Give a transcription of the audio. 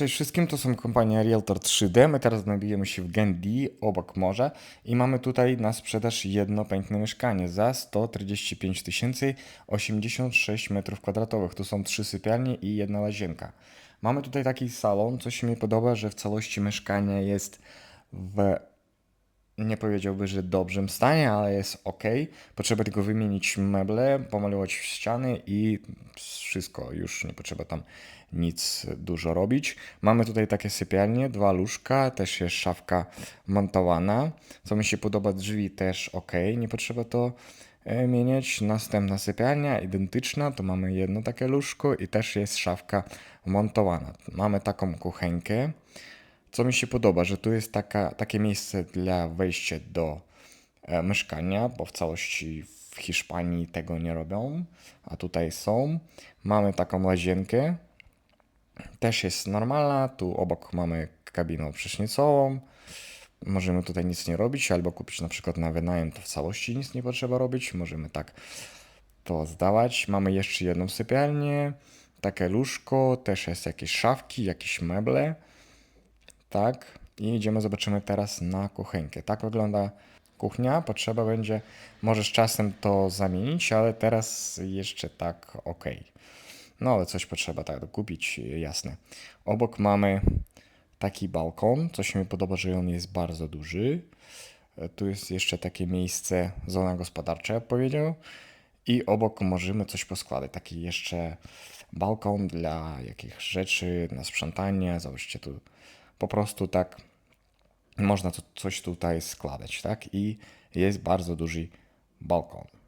Cześć wszystkim, to są kompania Realtor 3D. My teraz znajdujemy się w Gendi, obok morza i mamy tutaj na sprzedaż jedno piękne mieszkanie za 145 tysięcy 86 metrów kwadratowych. Tu są trzy sypialnie i jedna łazienka. Mamy tutaj taki salon, co się mi podoba, że w całości mieszkanie jest w nie powiedziałby, że dobrym stanie, ale jest ok. Potrzeba tylko wymienić meble, pomalować ściany i wszystko. Już nie potrzeba tam nic dużo robić. Mamy tutaj takie sypialnie, dwa łóżka, też jest szafka montowana. Co mi się podoba, drzwi też ok, nie potrzeba to e, mieniać. Następna sypialnia, identyczna, to mamy jedno takie łóżko i też jest szafka montowana. Mamy taką kuchenkę. Co mi się podoba, że tu jest taka, takie miejsce dla wejścia do e, mieszkania, bo w całości w Hiszpanii tego nie robią, a tutaj są. Mamy taką łazienkę, też jest normalna. Tu obok mamy kabinę prysznicową. Możemy tutaj nic nie robić, albo kupić na przykład na wynajem, to w całości nic nie potrzeba robić. Możemy tak to zdawać. Mamy jeszcze jedną sypialnię, takie łóżko, też jest jakieś szafki, jakieś meble. Tak, i idziemy, zobaczymy teraz na kuchenkę. Tak wygląda kuchnia. Potrzeba będzie, może z czasem to zamienić, ale teraz jeszcze tak ok. No ale coś potrzeba tak dokupić, jasne. Obok mamy taki balkon, coś mi podoba, że on jest bardzo duży. E, Tu jest jeszcze takie miejsce, zona gospodarcza, jak powiedział. I obok możemy coś poskładać. Taki jeszcze balkon dla jakichś rzeczy na sprzątanie. Zobaczcie tu po prostu tak można to, coś tutaj składać, tak? I jest bardzo duży balkon.